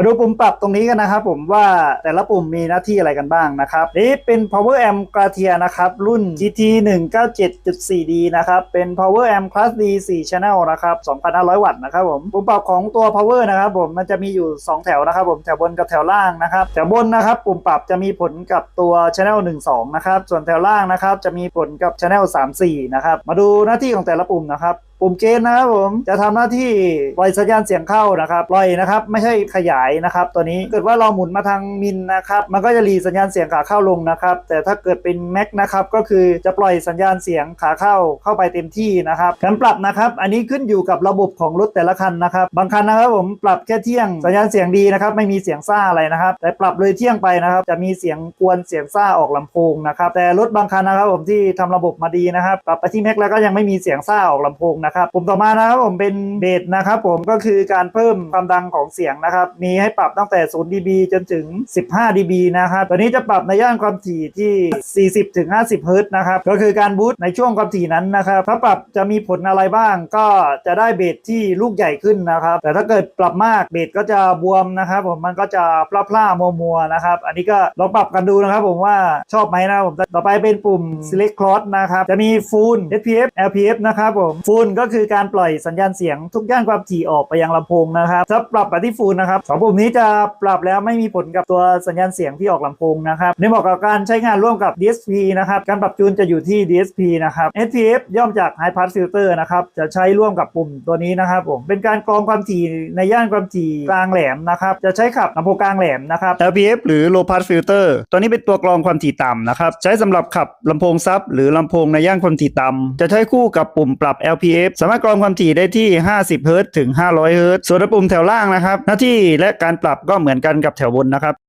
มาดูปุ่มปรับตรงนี้กันนะครับผมว่าแต่ละปุ่มมีหน้าที่อะไรกันบ้างนะครับนี่เป็น power amp g r a t i a นะครับรุ่น GT 1 9 7 4 D นะครับเป็น power amp class D 4 channel นะครับ2,500 วัตต์นะครับผมปุ่มปรับของตัว power นะครับผมมันจะมีอยู่ 2 แถวนะครับผมแถวบนกับแถวล่างนะครับแถวบนนะครับปุ่มปรับจะมีผลกับตัว channel 1 2 นะครับส่วนแถวล่างนะครับจะมีผลกับ channel 3 4 นะครับมาดูหน้าที่ของแต่ละปุ่มนะครับ ปุ่มเกณฑ์นะครับผมจะทำหน้าที่ปล่อยสัญญาณเสียงเข้านะครับปล่อยนะครับ ไม่ใช่ขยายนะครับ ตัวนี้เกิดว่าเราหมุนมาทางมินนะครับ มันก็จะรีสัญญาณเสียงขาเข้าลงนะครับ แต่ถ้าเกิดเป็นแม็กนะครับก็คือจะปล่อยสัญญาณเสียงขาเข้าเข้าไปเต็มที่นะครับการปรับนะครับ อันนี้ขึ้นอยู่กับระบบของรถแต่ละคันนะครับ บางคันนะครับผมปรับแค่เที่ยงสัญญาณเสียงดีนะครับ ไม่มีเสียงซ่าอะไรนะครับ แต่ปรับเลยเที่ยงไปนะครับ จะมีเสียงกวนเสียงซ่าออกลำโพงนะครับแต่รถบางคันนะครับผมที่ทำระบบมาดีนะครับ ปรับไปที่แม็กแล้วก็ยังไม่มีเสียงซ่าออกลำโพงนะครับปุ่มต่อมานะครับผมเป็นเบสนะครับผมก็คือการเพิ่มความดังของเสียงนะครับมีให้ปรับตั้งแต่0 dB จนถึง 15 dB นะครับตัวนี้จะปรับในย่านความถี่ที่ 40ถึง50เฮิรตซ์นะครับก็คือการบูตในช่วงความถี่นั้นนะครับถ้าปรับจะมีผลอะไรบ้าง ก็จะได้เบสที่ลูกใหญ่ขึ้นนะครับแต่ถ้าเกิดปรับมากเบสก็จะบวมนะครับผมมันก็จะพล่าพล่ามัวมัวนะครับอันนี้ก็ลองปรับกันดูนะครับผมว่าชอบไหมนะผมต่อไปเป็นปุ่ม select cross นะครับจะมี full SPF LPF นะครับผม full ก็คือการปล่อยสัญญาณเสียงทุกย่านความถี่ออกไปยังลำโพงนะครับถ้าปรับไปที่ full นะครับสองปุ่มนี้จะปรับแล้วไม่มีผลกับตัวสัญญาณเสียงที่ออกลำโพงนะครับในเหมาะกับการใช้งานร่วมกับ DSP นะครับการปรับจูนจะอยู่ที่ DSP นะครับ SPF ย่อมจาก High Pass Filter นะครับจะใช้ร่วมกับปุ่มตัวนี้นะครับผมเป็นการกรองความถี่ในย่านความถี่กลางแหลมนะครับจะใช้ขับลำโพงกลางแหลมนะครับ LPF หรือ Low Pass Filter ตัวนี้เป็นตัวกรองความถี่ต่ำนะครับใช้สำหรับขับลำโพงซับหรือลำโพงในย่านความถี่ต่ำจะใช้คู่กับปุ่มปรับ LPF สามารถกรองความถี่ได้ที่ 50เฮิรตซ์ถึง 500เฮิรตซ์ส่วนปุ่มแถวล่างนะครับ หน้าที่และการปรับก็เหมือนกันกับแถวบนนะครับ